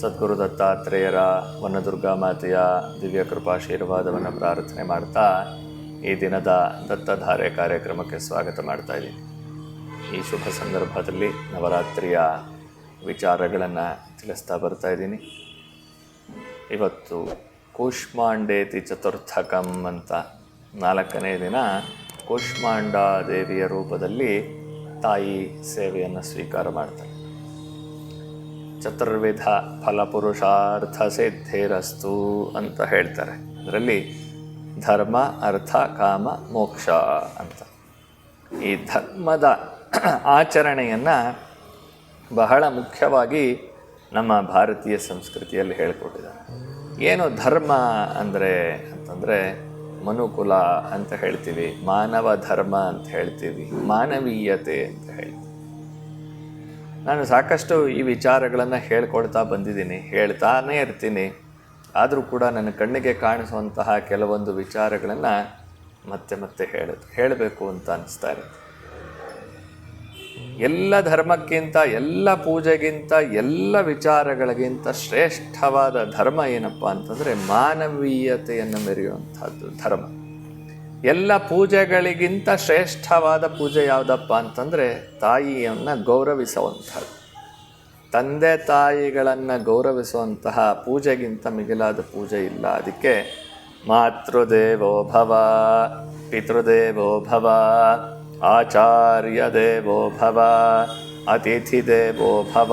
ಸದ್ಗುರು ದತ್ತಾತ್ರೇಯರ ವನದುರ್ಗಾ ಮಾತೆಯ ದಿವ್ಯ ಕೃಪಾಶೀರ್ವಾದವನ್ನು ಪ್ರಾರ್ಥನೆ ಮಾಡ್ತಾ ಈ ದಿನದ ದತ್ತಧಾರೆ ಕಾರ್ಯಕ್ರಮಕ್ಕೆ ಸ್ವಾಗತ ಮಾಡ್ತಾ ಇದ್ದೀನಿ. ಈ ಶುಭ ಸಂದರ್ಭದಲ್ಲಿ ನವರಾತ್ರಿಯ ವಿಚಾರಗಳನ್ನು ತಿಳಿಸ್ತಾ ಬರ್ತಾ ಇದ್ದೀನಿ. ಇವತ್ತು ಕೂಷ್ಮಾಂಡೇತಿ ಚತುರ್ಥಕಂ ಅಂತ ನಾಲ್ಕನೇ ದಿನ ಕೂಷ್ಮಾಂಡ ದೇವಿಯ ರೂಪದಲ್ಲಿ ತಾಯಿ ಸೇವೆಯನ್ನು ಸ್ವೀಕಾರ ಮಾಡ್ತಾರೆ. ಚತುರ್ವಿಧ ಫಲಪುರುಷಾರ್ಥ ಸಿದ್ಧಿರಸ್ತು ಅಂತ ಹೇಳ್ತಾರೆ. ಅದರಲ್ಲಿ ಧರ್ಮ, ಅರ್ಥ, ಕಾಮ, ಮೋಕ್ಷ ಅಂತ. ಈ ಧರ್ಮದ ಆಚರಣೆಯನ್ನು ಬಹಳ ಮುಖ್ಯವಾಗಿ ನಮ್ಮ ಭಾರತೀಯ ಸಂಸ್ಕೃತಿಯಲ್ಲಿ ಹೇಳಿಕೊಟ್ಟಿದ್ದಾರೆ. ಏನು ಧರ್ಮ ಅಂದರೆ ಅಂತಂದರೆ ಮನುಕುಲ ಅಂತ ಹೇಳ್ತೀವಿ, ಮಾನವ ಧರ್ಮ ಅಂತ ಹೇಳ್ತೀವಿ, ಮಾನವೀಯತೆ ಅಂತ ಹೇಳ್ತೀವಿ. ನಾನು ಸಾಕಷ್ಟು ಈ ವಿಚಾರಗಳನ್ನು ಹೇಳ್ಕೊಳ್ತಾ ಬಂದಿದ್ದೀನಿ, ಹೇಳ್ತಾನೇ ಇರ್ತೀನಿ. ಆದರೂ ಕೂಡ ನನ್ನ ಕಣ್ಣಿಗೆ ಕಾಣಿಸುವಂತಹ ಕೆಲವೊಂದು ವಿಚಾರಗಳನ್ನು ಮತ್ತೆ ಮತ್ತೆ ಹೇಳ, ಹೇಳಬೇಕು ಅಂತ ಅನಿಸ್ತಾ ಇರುತ್ತೆ. ಎಲ್ಲ ಧರ್ಮಕ್ಕಿಂತ, ಎಲ್ಲ ಪೂಜೆಗಿಂತ, ಎಲ್ಲ ವಿಚಾರಗಳಿಗಿಂತ ಶ್ರೇಷ್ಠವಾದ ಧರ್ಮ ಏನಪ್ಪ ಅಂತಂದರೆ ಮಾನವೀಯತೆಯನ್ನು ಮೆರೆಯುವಂಥದ್ದು ಧರ್ಮ. ಎಲ್ಲ ಪೂಜೆಗಳಿಗಿಂತ ಶ್ರೇಷ್ಠವಾದ ಪೂಜೆ ಯಾವುದಪ್ಪ ಅಂತಂದರೆ ತಾಯಿಯನ್ನು ಗೌರವಿಸುವಂಥದ್ದು. ತಂದೆ ತಾಯಿಗಳನ್ನು ಗೌರವಿಸುವಂತಹ ಪೂಜೆಗಿಂತ ಮಿಗಿಲಾದ ಪೂಜೆ ಇಲ್ಲ. ಅದಕ್ಕೆ ಮಾತೃದೇವೋ ಭವ, ಪಿತೃದೇವೋ ಭವ ಆಚಾರ್ಯ ದೇವೋ ಭವ ಅತಿಥಿ ದೇವೋ ಭವ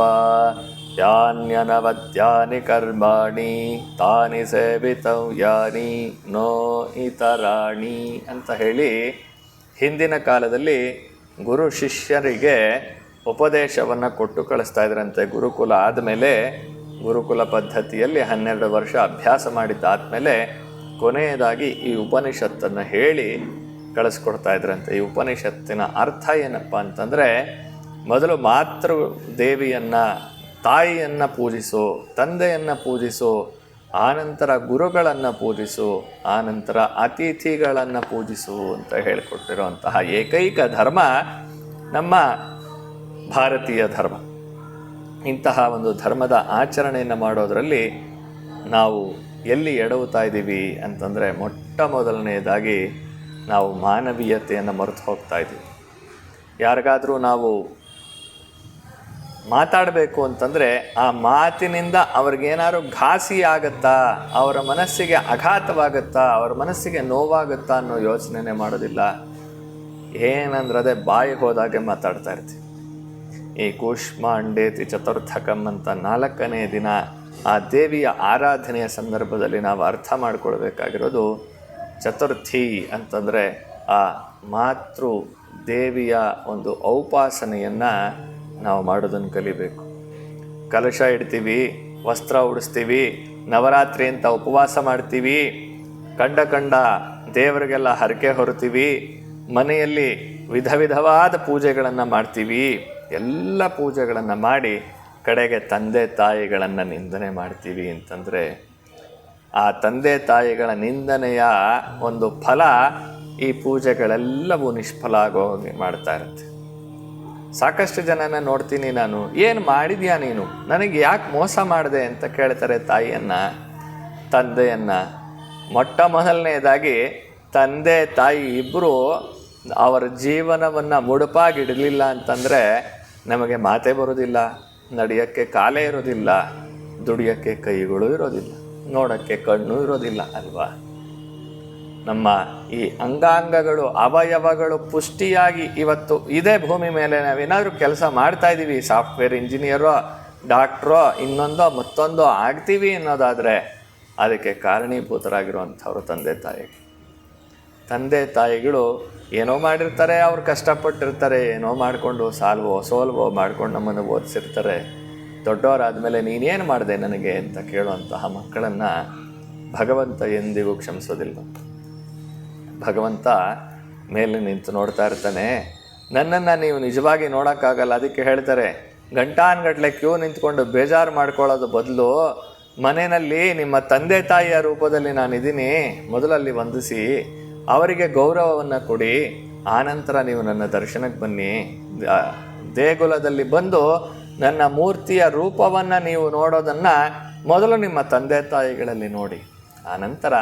ಯಾನ್ಯನವದ್ಯಾನಿ ಕರ್ಮಾಣಿ ತಾನಿ ಸೇವಿತವ್ಯಾನಿ ನೋ ಇತರಾಣಿ ಅಂತ ಹೇಳಿ ಹಿಂದಿನ ಕಾಲದಲ್ಲಿ ಗುರು ಶಿಷ್ಯರಿಗೆ ಉಪದೇಶವನ್ನು ಕೊಟ್ಟು ಕಳಿಸ್ತಾ ಇದ್ರಂತೆ. ಗುರುಕುಲ ಆದಮೇಲೆ ಗುರುಕುಲ ಪದ್ಧತಿಯಲ್ಲಿ ಹನ್ನೆರಡು ವರ್ಷ ಅಭ್ಯಾಸ ಮಾಡಿದ್ದಾದಮೇಲೆ ಕೊನೆಯದಾಗಿ ಈ ಉಪನಿಷತ್ತನ್ನು ಹೇಳಿ ಕಳಿಸ್ಕೊಡ್ತಾ ಇದ್ರಂತೆ. ಈ ಉಪನಿಷತ್ತಿನ ಅರ್ಥ ಏನಪ್ಪ ಅಂತಂದರೆ, ಮೊದಲು ಮಾತೃ ದೇವಿಯನ್ನು ತಾಯಿಯನ್ನು ಪೂಜಿಸು, ತಂದೆಯನ್ನು ಪೂಜಿಸು, ಆನಂತರ ಗುರುಗಳನ್ನು ಪೂಜಿಸು, ಆನಂತರ ಅತಿಥಿಗಳನ್ನು ಪೂಜಿಸು ಅಂತ ಹೇಳಿಕೊಟ್ಟಿರುವಂತಹ ಏಕೈಕ ಧರ್ಮ ನಮ್ಮ ಭಾರತೀಯ ಧರ್ಮ. ಇಂತಹ ಒಂದು ಧರ್ಮದ ಆಚರಣೆಯನ್ನು ಮಾಡೋದರಲ್ಲಿ ನಾವು ಎಲ್ಲಿ ಎಡವುತ್ತಾ ಇದ್ದೀವಿ ಅಂತಂದರೆ ಮೊಟ್ಟ ಮೊದಲನೆಯದಾಗಿ ನಾವು ಮಾನವೀಯತೆಯನ್ನು ಮರೆತು ಹೋಗ್ತಾ ಇದ್ದೀವಿ. ಯಾರಿಗಾದರೂ ನಾವು ಮಾತಾಡಬೇಕು ಅಂತಂದರೆ ಆ ಮಾತಿನಿಂದ ಅವ್ರಿಗೇನಾದ್ರು ಘಾಸಿ ಆಗುತ್ತಾ? ಅವರ ಮನಸ್ಸಿಗೆ ಆಘಾತವಾಗುತ್ತಾ? ಅವರ ಮನಸ್ಸಿಗೆ ನೋವಾಗುತ್ತಾ ಅನ್ನೋ ಯೋಚನೆನೇ ಮಾಡೋದಿಲ್ಲ. ಏನಂದ್ರೆ ಅದೇ ಬಾಯಿ ಹೋದಾಗೆ ಮಾತಾಡ್ತಾ ಇರ್ತೀವಿ. ಈ ಕೂಷ್ಮಾಂಡೇತಿ ಚತುರ್ಥಕಂ ಅಂತ ನಾಲ್ಕನೇ ದಿನ ಆ ದೇವಿಯ ಆರಾಧನೆಯ ಸಂದರ್ಭದಲ್ಲಿ ನಾವು ಅರ್ಥ ಮಾಡ್ಕೊಳ್ಬೇಕಾಗಿರೋದು ಚತುರ್ಥಿ ಅಂತಂದರೆ ಆ ಮಾತೃ ದೇವಿಯ ಒಂದು ಔಪಾಸನೆಯನ್ನು ನಾವು ಮಾಡೋದನ್ನು ಕಲಿಬೇಕು. ಕಲಶ ಇಡ್ತೀವಿ, ವಸ್ತ್ರ ಉಡಿಸ್ತೀವಿ, ನವರಾತ್ರಿ ಅಂತ ಉಪವಾಸ ಮಾಡ್ತೀವಿ, ಕಂಡ ಕಂಡ ದೇವರಿಗೆಲ್ಲ ಹರಕೆ ಹೊರತೀವಿ, ಮನೆಯಲ್ಲಿ ವಿಧ ವಿಧವಾದ ಪೂಜೆಗಳನ್ನು ಮಾಡ್ತೀವಿ, ಎಲ್ಲ ಪೂಜೆಗಳನ್ನು ಮಾಡಿ ಕಡೆಗೆ ತಂದೆ ತಾಯಿಗಳನ್ನು ನಿಂದನೆ ಮಾಡ್ತೀವಿ ಅಂತಂದರೆ, ಆ ತಂದೆ ತಾಯಿಗಳ ನಿಂದನೆಯ ಒಂದು ಫಲ ಈ ಪೂಜೆಗಳೆಲ್ಲವೂ ನಿಷ್ಫಲ ಆಗೋಗಿ ಮಾಡ್ತಾ ಇರುತ್ತೆ. ಸಾಕಷ್ಟು ಜನನ ನೋಡ್ತೀನಿ ನಾನು. ಏನು ಮಾಡಿದ್ಯಾ ನೀನು? ನನಗೆ ಯಾಕೆ ಮೋಸ ಮಾಡಿದೆ ಅಂತ ಕೇಳ್ತಾರೆ ತಾಯಿಯನ್ನು, ತಂದೆಯನ್ನು. ಮೊಟ್ಟ ಮೊದಲನೇದಾಗಿ ತಂದೆ, ತಾಯಿ ಇಬ್ಬರು ಅವರ ಜೀವನವನ್ನು ಮುಡುಪಾಗಿಡಲಿಲ್ಲ ಅಂತಂದರೆ ನಮಗೆ ಮಾತೆ ಬರೋದಿಲ್ಲ. ನಡೆಯೋಕ್ಕೆ ಕಾಲೇ ಇರೋದಿಲ್ಲ. ದುಡಿಯೋಕ್ಕೆ ಕೈಗಳು ಇರೋದಿಲ್ಲ. ನೋಡೋಕ್ಕೆ ಕಣ್ಣು ಇರೋದಿಲ್ಲ ಅಲ್ವಾ? ನಮ್ಮ ಈ ಅಂಗಾಂಗಗಳು, ಅವಯವಗಳು ಪುಷ್ಟಿಯಾಗಿ ಇವತ್ತು ಇದೇ ಭೂಮಿ ಮೇಲೆ ನಾವೇನಾದರೂ ಕೆಲಸ ಮಾಡ್ತಾ ಇದ್ದೀವಿ ಸಾಫ್ಟ್ವೇರ್ ಇಂಜಿನಿಯರೋ, ಡಾಕ್ಟ್ರೋ, ಇನ್ನೊಂದೋ, ಮತ್ತೊಂದೋ ಆಗ್ತೀವಿ ಅನ್ನೋದಾದರೆ ಅದಕ್ಕೆ ಕಾರಣೀಭೂತರಾಗಿರುವಂಥವ್ರು ತಂದೆ ತಾಯಿ. ತಂದೆ ತಾಯಿಗಳು ಏನೋ ಮಾಡಿರ್ತಾರೆ, ಅವ್ರು ಕಷ್ಟಪಟ್ಟಿರ್ತಾರೆ, ಏನೋ ಮಾಡಿಕೊಂಡು ಸಾಲ್ವೋ, ಸೋಲ್ವೋ ಮಾಡ್ಕೊಂಡು ನಮ್ಮನ್ನು ಓದಿಸಿರ್ತಾರೆ. ದೊಡ್ಡವರಾದಮೇಲೆ ನೀನೇನು ಮಾಡಿದೆ ನನಗೆ ಅಂತ ಕೇಳುವಂತಹ ಮಕ್ಕಳನ್ನು ಭಗವಂತ ಎಂದಿಗೂ ಕ್ಷಮಿಸೋದಿಲ್ಲ. ಭಗವಂತ ಮೇಲೆ ನಿಂತು ನೋಡ್ತಾ ಇರ್ತಾನೆ. ನನ್ನನ್ನು ನೀವು ನಿಜವಾಗಿ ನೋಡೋಕ್ಕಾಗಲ್ಲ, ಅದಕ್ಕೆ ಹೇಳ್ತಾರೆ ಗಂಟಾನ್ಗಟ್ಲೆ ಕ್ಯೂ ನಿಂತ್ಕೊಂಡು ಬೇಜಾರು ಮಾಡ್ಕೊಳ್ಳೋದು ಬದಲು ಮನೆಯಲ್ಲಿ ನಿಮ್ಮ ತಂದೆ ತಾಯಿಯ ರೂಪದಲ್ಲಿ ನಾನಿದ್ದೀನಿ, ಮೊದಲಲ್ಲಿ ವಂದಿಸಿ, ಅವರಿಗೆ ಗೌರವವನ್ನು ಕೊಡಿ ಆನಂತರ ನೀವು ನನ್ನ ದರ್ಶನಕ್ಕೆ ಬನ್ನಿ. ದೇಗುಲದಲ್ಲಿ ಬಂದು ನನ್ನ ಮೂರ್ತಿಯ ರೂಪವನ್ನು ನೀವು ನೋಡೋದನ್ನು ಮೊದಲು ನಿಮ್ಮ ತಂದೆ ತಾಯಿಗಳಲ್ಲಿ ನೋಡಿ. ಆನಂತರ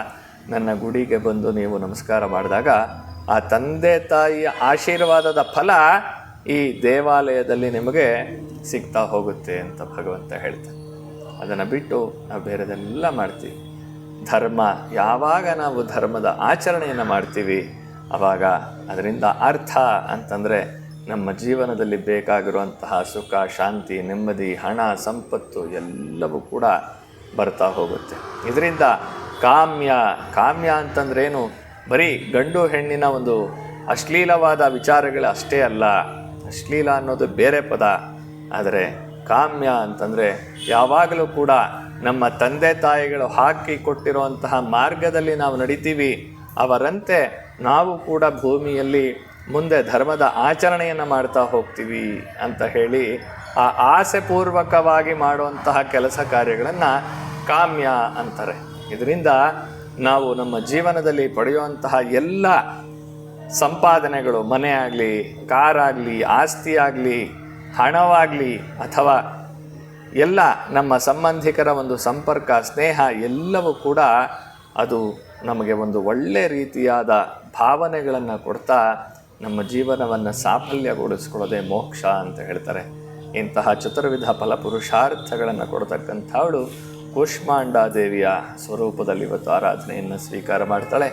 ನನ್ನ ಗುಡಿಗೆ ಬಂದು ನೀವು ನಮಸ್ಕಾರ ಮಾಡಿದಾಗ ಆ ತಂದೆ ತಾಯಿಯ ಆಶೀರ್ವಾದದ ಫಲ ಈ ದೇವಾಲಯದಲ್ಲಿ ನಿಮಗೆ ಸಿಗ್ತಾ ಹೋಗುತ್ತೆ ಅಂತ ಭಗವಂತ ಹೇಳ್ತಾನೆ. ಅದನ್ನು ಬಿಟ್ಟು ನಾವು ಬೇರೆದೆಲ್ಲ ಮಾಡ್ತೀವಿ. ಧರ್ಮ, ಯಾವಾಗ ನಾವು ಧರ್ಮದ ಆಚರಣೆಯನ್ನು ಮಾಡ್ತೀವಿ ಆವಾಗ ಅದರಿಂದ ಅರ್ಥ ಅಂತಂದರೆ ನಮ್ಮ ಜೀವನದಲ್ಲಿ ಬೇಕಾಗಿರುವಂತಹ ಸುಖ, ಶಾಂತಿ, ನೆಮ್ಮದಿ, ಹಣ, ಸಂಪತ್ತು ಎಲ್ಲವೂ ಕೂಡ ಬರ್ತಾ ಹೋಗುತ್ತೆ. ಇದರಿಂದ ಕಾಮ್ಯ ಕಾಮ್ಯ ಅಂತಂದ್ರೇನು? ಬರೀ ಗಂಡು ಹೆಣ್ಣಿನ ಒಂದು ಅಶ್ಲೀಲವಾದ ವಿಚಾರಗಳು ಅಷ್ಟೇ ಅಲ್ಲ. ಅಶ್ಲೀಲ ಅನ್ನೋದು ಬೇರೆ ಪದ. ಆದರೆ ಕಾಮ್ಯ ಅಂತಂದರೆ ಯಾವಾಗಲೂ ಕೂಡ ನಮ್ಮ ತಂದೆ ತಾಯಿಗಳು ಹಾಕಿ ಕೊಟ್ಟಿರುವಂತಹ ಮಾರ್ಗದಲ್ಲಿ ನಾವು ನಡಿತೀವಿ. ಅವರಂತೆ ನಾವು ಕೂಡ ಭೂಮಿಯಲ್ಲಿ ಮುಂದೆ ಧರ್ಮದ ಆಚರಣೆಯನ್ನು ಮಾಡ್ತಾ ಹೋಗ್ತೀವಿ ಅಂತ ಹೇಳಿ ಆ ಆಸೆಪೂರ್ವಕವಾಗಿ ಮಾಡುವಂತಹ ಕೆಲಸ ಕಾರ್ಯಗಳನ್ನು ಕಾಮ್ಯ ಅಂತಾರೆ. ಇದರಿಂದ ನಾವು ನಮ್ಮ ಜೀವನದಲ್ಲಿ ಪಡೆಯುವಂತಹ ಎಲ್ಲ ಸಂಪಾದನೆಗಳು, ಮನೆ ಆಗಲಿ ಕಾರಾಗಲಿ ಆಸ್ತಿ ಆಗಲಿ, ಹಣವಾಗಲಿ ಅಥವಾ ಎಲ್ಲ ನಮ್ಮ ಸಂಬಂಧಿಕರ ಒಂದು ಸಂಪರ್ಕ, ಸ್ನೇಹ ಎಲ್ಲವೂ ಕೂಡ ಅದು ನಮಗೆ ಒಂದು ಒಳ್ಳೆ ರೀತಿಯಾದ ಭಾವನೆಗಳನ್ನು ಕೊಡ್ತಾ ನಮ್ಮ ಜೀವನವನ್ನು ಸಾಫಲ್ಯಗೊಳಿಸ್ಕೊಳ್ಳೋದೆ ಮೋಕ್ಷ ಅಂತ ಹೇಳ್ತಾರೆ. ಇಂತಹ ಚತುರ್ವಿಧ ಫಲಪುರುಷಾರ್ಥಗಳನ್ನು ಕೊಡ್ತಕ್ಕಂಥವಳು ಕೂಷ್ಮಾಂಡ ದೇವಿಯ ಸ್ವರೂಪದಲ್ಲಿ ಇವತ್ತು ಆರಾಧನೆಯನ್ನು ಸ್ವೀಕಾರ ಮಾಡ್ತಾಳೆ.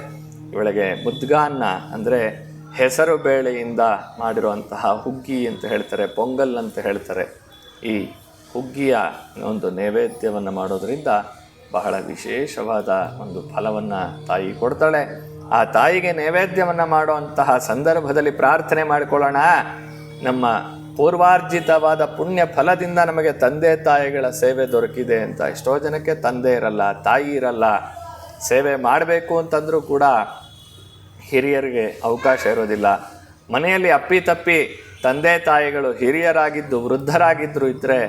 ಇವಳಿಗೆ ಮುದ್ಗಾನ್ನ ಅಂದರೆ ಹೆಸರು ಬೇಳೆಯಿಂದ ಮಾಡಿರುವಂತಹ ಹುಗ್ಗಿ ಅಂತ ಹೇಳ್ತಾರೆ, ಪೊಂಗಲ್ ಅಂತ ಹೇಳ್ತಾರೆ. ಈ ಹುಗ್ಗಿಯ ಒಂದು ನೈವೇದ್ಯವನ್ನು ಮಾಡೋದರಿಂದ ಬಹಳ ವಿಶೇಷವಾದ ಒಂದು ಫಲವನ್ನು ತಾಯಿ ಕೊಡ್ತಾಳೆ. ಆ ತಾಯಿಗೆ ನೈವೇದ್ಯವನ್ನು ಮಾಡುವಂತಹ ಸಂದರ್ಭದಲ್ಲಿ ಪ್ರಾರ್ಥನೆ ಮಾಡಿಕೊಳ್ಳೋಣ. ನಮ್ಮ ಪೂರ್ವಾರ್ಜಿತವಾದ ಪುಣ್ಯ ಫಲದಿಂದ ನಮಗೆ ತಂದೆ ತಾಯಿಗಳ ಸೇವೆ ದೊರಕಿದೆ ಅಂತ ಎಷ್ಟೋ ಜನಕ್ಕೆ ತಂದೆ ಇರಲ್ಲ, ತಾಯಿ ಇರಲ್ಲ. ಸೇವೆ ಮಾಡಬೇಕು ಅಂತಂದರೂ ಕೂಡ ಹಿರಿಯರಿಗೆ ಅವಕಾಶ ಇರೋದಿಲ್ಲ. ಮನೆಯಲ್ಲಿ ಅಪ್ಪಿತಪ್ಪಿ ತಂದೆ ತಾಯಿಗಳು ಹಿರಿಯರಾಗಿದ್ದು ವೃದ್ಧರಾಗಿದ್ದರು ಇದ್ದರೆ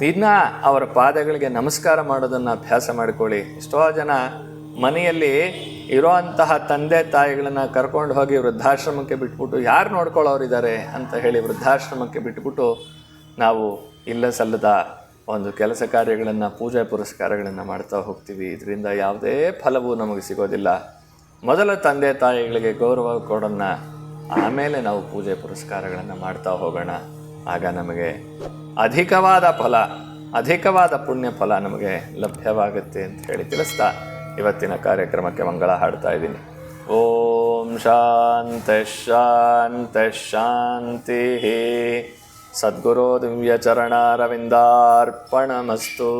ದಿನ ಅವರ ಪಾದಗಳಿಗೆ ನಮಸ್ಕಾರ ಮಾಡೋದನ್ನು ಅಭ್ಯಾಸ ಮಾಡಿಕೊಳ್ಳಿ. ಎಷ್ಟೋ ಜನ ಮನೆಯಲ್ಲಿ ಇರೋಂತಹ ತಂದೆ ತಾಯಿಗಳನ್ನು ಕರ್ಕೊಂಡು ಹೋಗಿ ವೃದ್ಧಾಶ್ರಮಕ್ಕೆ ಬಿಟ್ಬಿಟ್ಟು ಯಾರು ನೋಡ್ಕೊಳ್ಳೋರಿದ್ದಾರೆ ಅಂತ ಹೇಳಿ ವೃದ್ಧಾಶ್ರಮಕ್ಕೆ ಬಿಟ್ಬಿಟ್ಟು ನಾವು ಇಲ್ಲ ಸಲ್ಲದ ಒಂದು ಕೆಲಸ ಕಾರ್ಯಗಳನ್ನು, ಪೂಜೆ ಪುರಸ್ಕಾರಗಳನ್ನು ಮಾಡ್ತಾ ಹೋಗ್ತೀವಿ. ಇದರಿಂದ ಯಾವುದೇ ಫಲವೂ ನಮಗೆ ಸಿಗೋದಿಲ್ಲ. ಮೊದಲ ತಂದೆ ತಾಯಿಗಳಿಗೆ ಗೌರವ ಕೊಡೋಣ. ಆಮೇಲೆ ನಾವು ಪೂಜೆ ಪುರಸ್ಕಾರಗಳನ್ನು ಮಾಡ್ತಾ ಹೋಗೋಣ. ಆಗ ನಮಗೆ ಅಧಿಕವಾದ ಫಲ, ಅಧಿಕವಾದ ಪುಣ್ಯ ಫಲ ನಮಗೆ ಲಭ್ಯವಾಗುತ್ತೆ ಅಂತ ಹೇಳಿ ತಿಳಿಸ್ತಾ ಇವತ್ತಿನ ಕಾರ್ಯಕ್ರಮಕ್ಕೆ ಮಂಗಳ ಹಾಡ್ತಾ ಇದ್ದೀನಿ. ಓಂ ಶಾಂತ ಶಾಂತ ಶಾಂತಿ ಸದ್ಗುರು ದಿವ್ಯಚರಣಾರವಿಂದಾರ್ಪಣಮಸ್ತು.